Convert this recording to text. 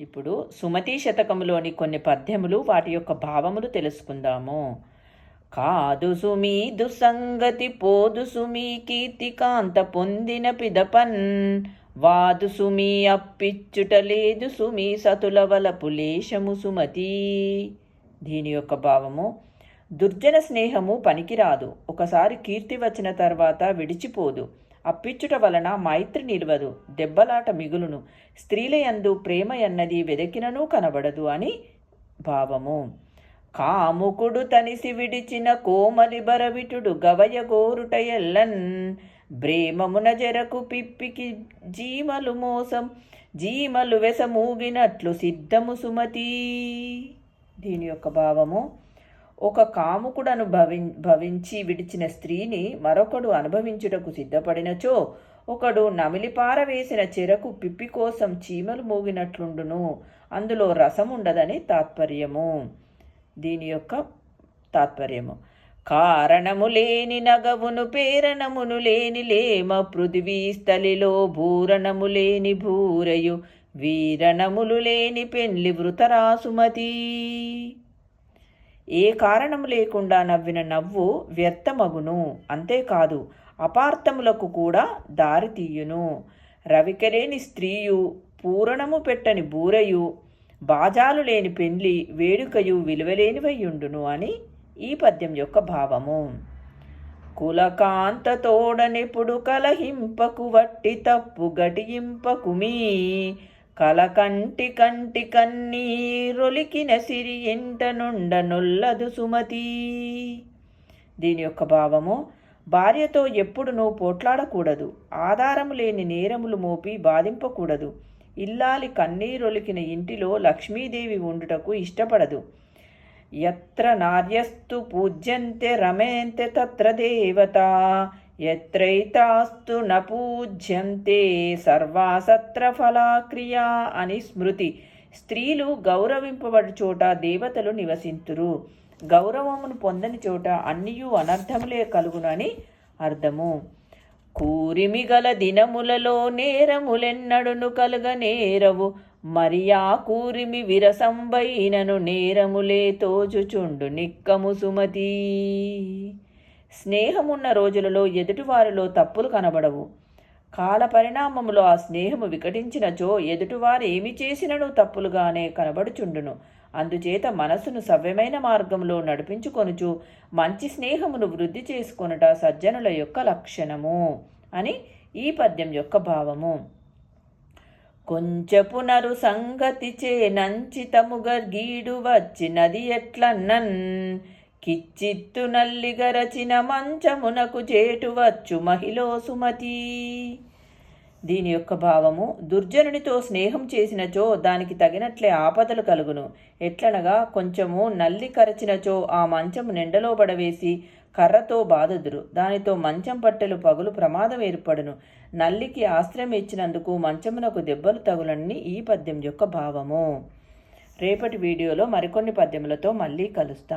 ఇప్పుడు సుమతి శతకములోని కొన్ని పద్యములు వాటి యొక్క భావములు తెలుసుకుందాము. కాదు సుమీ దుసంగతి పోదు సుమీ కీర్తికాంత పొందిన పిదపన్. వాదు సుమీ అప్పిచ్చుట లేదు సుమీ సతుల వలపు లేశము సుమతి. దీని యొక్క భావము దుర్జన స్నేహము పనికిరాదు. ఒకసారి కీర్తి వచ్చిన తర్వాత విడిచిపోదు. అప్పిచ్చుట వలన మైత్రి నిలవదు దెబ్బలాట మిగులును. స్త్రీలయందు ప్రేమ ఎన్నది వెదకినను కనబడదు అని భావము. కాముకుడు తనిసి విడిచిన కోమలి బరవిటుడు గవయగోరుట ఎల్లన్. బ్రేమమున జరకు పిప్పికి జీమలు మోసం జీమలు వెసమూగినట్లు సిద్ధము సుమతి. దీని యొక్క భావము ఒక కాముకుడను భవి భవించి విడిచిన స్త్రీని మరొకడు అనుభవించుటకు సిద్ధపడినచో ఒకడు నమిలిపారవేసిన చెరకు పిప్పి కోసం చీమలు మూగినట్లుండును. అందులో రసం ఉండదని తాత్పర్యము. దీని యొక్క తాత్పర్యము. కారణము లేని నగవును పేరణమును లేని లేమ పృథివీ స్థలిలో భూరణము లేని భూరయు వీరణములు లేని పెండ్లి వృతరాసుమతి. ఏ కారణం లేకుండా నవ్విన నవ్వు వ్యర్థమగును. అంతేకాదు అపార్థములకు కూడా దారితీయును రవికలేని స్త్రీయు పూరణము పెట్టని బూరయు బాజాలు లేని పెండ్లి వేడుకయు విలువలేనివయ్యుండును అని ఈ పద్యం యొక్క భావము. కులకాంత తోడనెప్పుడు కలహింపకు వట్టి తప్పు గటింపకుమీ కలకంటి కంటి కన్నీరొలికిన సిరి ఎంట నుండ నొల్లదు సుమతి. దీని యొక్క భావము భార్యతో ఎప్పుడు నువ్వు పోట్లాడకూడదు. ఆధారము లేని నేరములు మోపి బాధింపకూడదు. ఇల్లాలి కన్నీరొలికిన ఇంటిలో లక్ష్మీదేవి ఉండుటకు ఇష్టపడదు. ఎత్ర నార్యస్తు పూజ్యంతే రమేంతే తత్ర దేవత. ఎత్రైతాస్తు న పూజ్యంతే సర్వాసత్ర ఫలాక్రియా అని స్మృతి స్త్రీలు గౌరవింపబడి చోట దేవతలు నివసింతురు. గౌరవమును పొందని చోట అన్నియు అనర్థములే కలుగునని అర్థము. కూరిమి గల దినములలో నేరములెన్నడును కలుగ నేరవు. మరియా కూరిమి విరసంబైనను నేరములే తోచుచుండు నిక్కము సుమతి. స్నేహమున్న రోజులలో ఎదుటివారిలో తప్పులు కనబడవు. కాల పరిణామములో ఆ స్నేహము వికటించినచో ఎదుటివారు ఏమి చేసినను తప్పులుగానే కనబడుచుండును. అందుచేత మనసును సవ్యమైన మార్గంలో నడిపించుకొనుచు మంచి స్నేహమును వృద్ధి చేసుకొనుట సజ్జనుల యొక్క లక్షణము అని ఈ పద్యం యొక్క భావము. కొంచెపునరు సంగతి చే నంచితముగ గీడు వచ్చినది ఎట్లన్నన్ కిచ్చిత్తు నల్లిగరచిన మంచమునకు చేటువచ్చు మహిళో సుమతి. దీని యొక్క భావము దుర్జనునితో స్నేహం చేసినచో దానికి తగినట్లే ఆపదలు కలుగును. ఎట్లనగా కొంచెము నల్లి కరచినచో ఆ మంచము నిండలో పడవేసి కర్రతో బాధదురు. దానితో మంచం పట్టెలు పగులు ప్రమాదం ఏర్పడును. నల్లికి ఆశ్రయం ఇచ్చినందుకు మంచమునకు దెబ్బలు తగులని ఈ పద్యం యొక్క భావము. రేపటి వీడియోలో మరికొన్ని పద్యములతో మళ్ళీ కలుస్తాం.